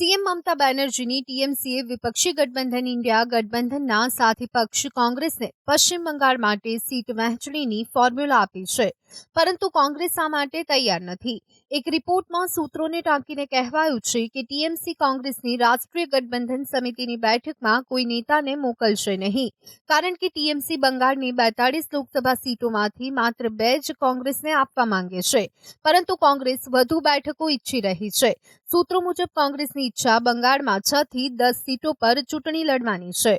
CM મમતા બેનર્જીની ટીએમસીએ વિપક્ષી ગઠબંધન India ગઠબંધનના સાથી પક્ષ કોંગ્રેસને પશ્ચિમ બંગાળ માટે સીટ વહેંચણીની ફોર્મ્યુલા આપી છે. પરંતુ કોંગ્રેસ આ માટે તૈયાર નથી. એક રિપોર્ટમાં સૂત્રોને ટાંકીને કહેવાયું છે કે ટીએમસી કોંગ્રેસની રાષ્ટ્રીય ગઠબંધન સમિતિની બેઠકમાં કોઈ નેતાને મોકલશે નહીં. કારણ કે ટીએમસી બંગાળની બેતાળીસ લોકસભા સીટોમાંથી માત્ર બે જ કોંગ્રેસને આપવા માંગે છે. પરંતુ કોંગ્રેસ વધુ બેઠકો ઈચ્છી રહી છે. સૂત્રો મુજબ કોંગ્રેસની ઈચ્છા બંગાળમાં છ થી દસ સીટો પર ચૂંટણી લડવાની છે.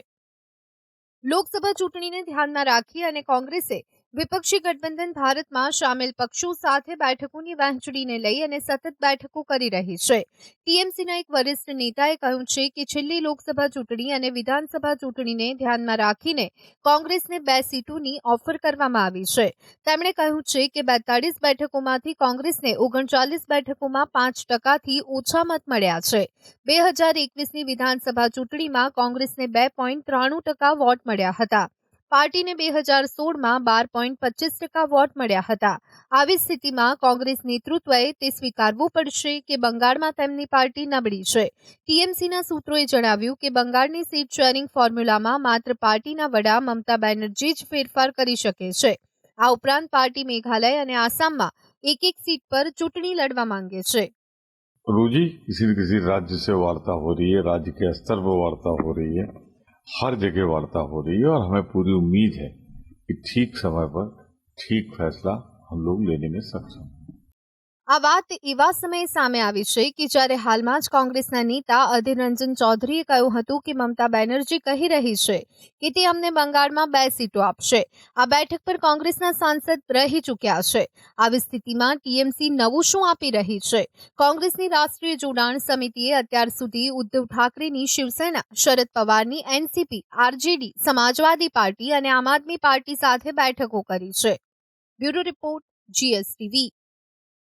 લોકસભા ચૂંટણીને ધ્યાનમાં રાખી અને કોંગ્રેસે વિપક્ષી ગઠબંધન ભારતમાં સામેલ પક્ષો સાથે બેઠકોની વહેંચણીને લઈ અને સતત બેઠકો કરી રહી છે. ટીએમસીના એક વરિષ્ઠ નેતાએ કહ્યું છે કે છેલ્લી લોકસભા ચૂંટણી અને વિધાનસભા ચૂંટણીને ધ્યાનમાં રાખીને કોંગ્રેસને બે સીટોની ઓફર કરવામાં આવી છે. તેમણે કહ્યું છે કે બેતાળીસ બેઠકોમાંથી કોંગ્રેસને ઓગણચાલીસ બેઠકોમાં પાંચ ટકાથી ઓછા મત મળ્યા છે. બે હજાર એકવીસની વિધાનસભા ચૂંટણીમાં કોંગ્રેસને બે પોઈન્ટ ત્રાણું ટકા વોટ મળ્યા હતા. પાર્ટીને બે હજાર સોળમાં બાર પોઈન્ટ પચીસ ટકા વોટ મળ્યા હતા. આવી સ્થિતિમાં કોંગ્રેસ નેતૃત્વએ તે સ્વીકારવું પડશે કે બંગાળમાં તેમની પાર્ટી નબળી છે. ટીએમસીના સૂત્રોએ જણાવ્યું કે બંગાળની સીટ શેરિંગ ફોર્મ્યુલામાં માત્ર પાર્ટીના વડા મમતા બેનર્જી જ ફેરફાર કરી શકે છે. આ ઉપરાંત પાર્ટી મેઘાલય અને આસામમાં એક એક સીટ પર ચૂંટણી લડવા માંગે છે. રોજી કિસી કિસી રાજ્ય સે વાર્તા હો રહી હૈ, રાજ્ય કે સ્તર પર વાર્તા હો રહી હૈ. हर जगह वार्ता हो रही है और हमें पूरी उम्मीद है कि ठीक समय पर ठीक फैसला हम लोग लेने में सक्षम हैं આ વાત એવા સમયે સામે આવી છે કે જ્યારે હાલમાં જ કોંગ્રેસના નેતા અધીર રંજન ચૌધરીએ કહ્યું હતું કે મમતા બેનર્જી કહી રહી છે કે તે અમને બંગાળમાં બે સીટો આપશે. આ બેઠક પર કોંગ્રેસના સાંસદ રહી ચૂક્યા છે. આવી સ્થિતિમાં ટીએમસી નવું શું આપી રહી છે? કોંગ્રેસની રાષ્ટ્રીય જોડાણ સમિતિએ અત્યાર સુધી ઉદ્ધવ ઠાકરેની શિવસેના, શરદ પવારની, એનસીપી, આરજેડી, સમાજવાદી પાર્ટી અને આમ આદમી પાર્ટી સાથે બેઠકો કરી છે. Bureau report, GSTV.